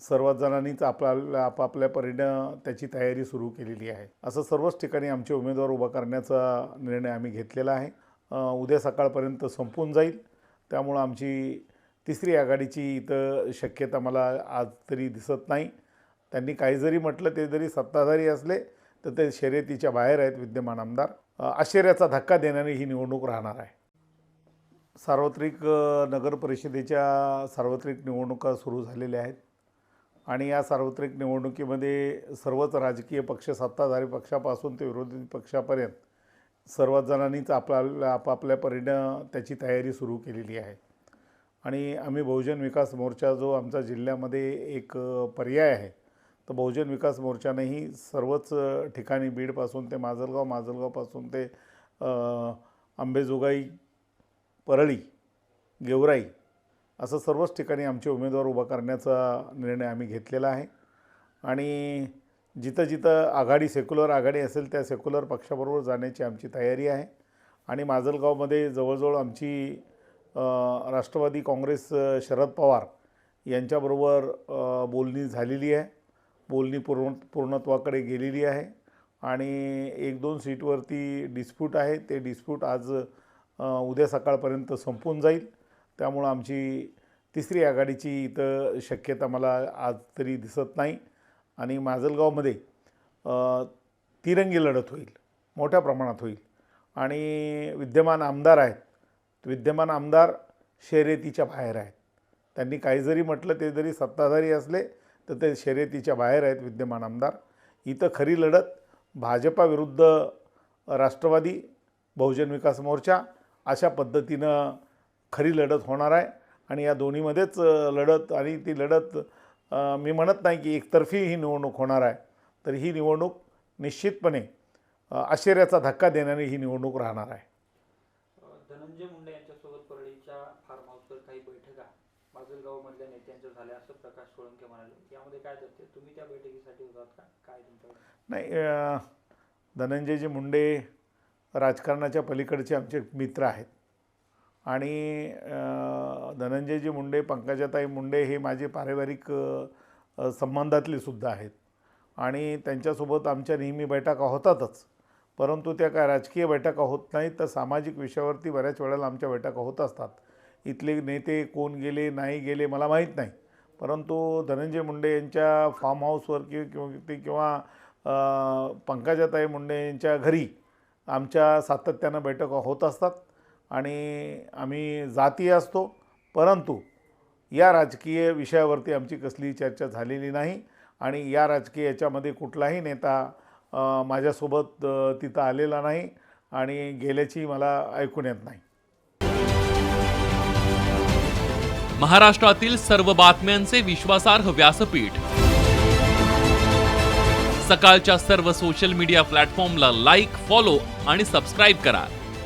सर्वच जणांनीच आपल्याला आपापल्या परीनं त्याची तयारी सुरू केलेली आहे. असं सर्वच ठिकाणी आमचे उमेदवार उभा करण्याचा निर्णय आम्ही घेतलेला आहे. उद्या सकाळपर्यंत संपून जाईल. त्यामुळं आमची तिसरी आघाडीची इथं शक्यता मला आज तरी दिसत नाही. त्यांनी काही जरी म्हटलं ते जरी सत्ताधारी असले तर ते शर्यतीच्या बाहेर आहेत विद्यमान आमदार. आश्चर्याचा धक्का देणारी ही निवडणूक राहणार आहे. सार्वत्रिक नगरपरिषदेच्या नगर परिषदेच्या सार्वत्रिक निवडणुका सुरू झालेल्या आहेत. आणि या सार्वत्रिक निवडणुकीमध्ये सर्वच राजकीय पक्ष सत्ताधारी पक्षापासून ते विरोधी पक्षापर्यंत सर्वच जणांनीच आपल्या आपापल्या परीनं त्याची तयारी सुरू केलेली आहे. आणि आम्ही बहुजन विकास मोर्चा जो आमच्या जिल्ह्यामध्ये एक पर्याय आहे तर बहुजन विकास मोर्चानेही सर्वच ठिकाणी बीडपासून ते माजलगाव माजलगावपासून ते आंबेजोगाई अंबेजोगाई परळी गेवराई असं सर्वच ठिकाणी आमचे उमेदवार उभा करण्याचा निर्णय आम्ही घेतलेला आहे. आणि जिथं जिथं आघाडी सेक्युलर आघाडी असेल त्या सेक्युलर पक्षाबरोबर जाण्याची आमची तयारी आहे. आणि माजलगावमध्ये जवळजवळ आमची राष्ट्रवादी काँग्रेस शरद पवार यांच्याबरोबर बोलणी झालेली आहे. बोलणी पूर्ण पूर्णत्वाकडे गेलेली आहे. आणि एक दोन सीटवरती डिस्प्यूट आहे. ते डिस्प्यूट आज उद्या सकाळपर्यंत संपून जाईल. त्यामुळं आमची तिसरी आघाडीची इथं शक्यता मला आज तरी दिसत नाही. आणि माजलगावमध्ये तिरंगी लढत होईल मोठ्या प्रमाणात होईल. आणि विद्यमान आमदार आहेत विद्यमान आमदार शर्यतीच्या बाहेर आहेत. त्यांनी काही जरी म्हटलं ते जरी सत्ताधारी असले तर ते शर्यतीच्या बाहेर आहेत विद्यमान आमदार. इथं खरी लढत भाजपाविरुद्ध राष्ट्रवादी बहुजन विकास मोर्चा अशा पद्धतीनं खरी लढत होणार आहे आणि या दोन्हीमध्येच लढत आणि ती लढत मी म्हणत नाही की एकतर्फी ही निवडणूक होणार आहे तर ही निवडणूक निश्चितपणे आश्चर्याचा धक्का देणारी ही निवडणूक राहणार आहे. धनंजय मुंडे यांच्यासोबत परळीच्या फार्म हाऊसवर काही बैठका माजलगाव मधल्या नेत्यांच्या झाल्या असं प्रकाश सोळंके म्हणाले. यामध्ये काय जाते तुम्ही त्या बैठकीसाठी होतात का? काय नाही धनंजयजी मुंडे राजकारणाच्या पलीकडचे आमचे मित्र आहेत. आणि धनंजयजी मुंडे पंकजाताई मुंडे हे माझे पारिवारिक संबंधातले सुद्धा आहेत. आणि त्यांच्यासोबत आमच्या नेहमी बैठका होतातच. परंतु त्या काय राजकीय बैठका होत नाहीत तर सामाजिक विषयावरती बऱ्याच वेळेला आमच्या बैठका होत असतात. इथले नेते कोण गेले नाही गेले मला माहीत नाही. परंतु धनंजय मुंडे यांच्या फार्म हाऊसवर किंवा किंवा ते किंवा पंकजाताई मुंडे यांच्या घरी आमच्या सातत्यानं बैठका होत असतात. आणि आम्ही जातीय असतो परंतु या राजकीय विषयावरती आमची कसलीही चर्चा झालेली नाही आणि या राजकीय याच्यामध्ये कुठलाही नेता माझ्यासोबत तिथं आलेला नाही आणि गेल्याची मला ऐकून येत नाही. महाराष्ट्रातील सर्व बातम्यांचे विश्वासार्ह व्यासपीठ. सकाळच्या सर्व सोशल मीडिया प्लॅटफॉर्मला लाईक फॉलो आणि सबस्क्राईब करा.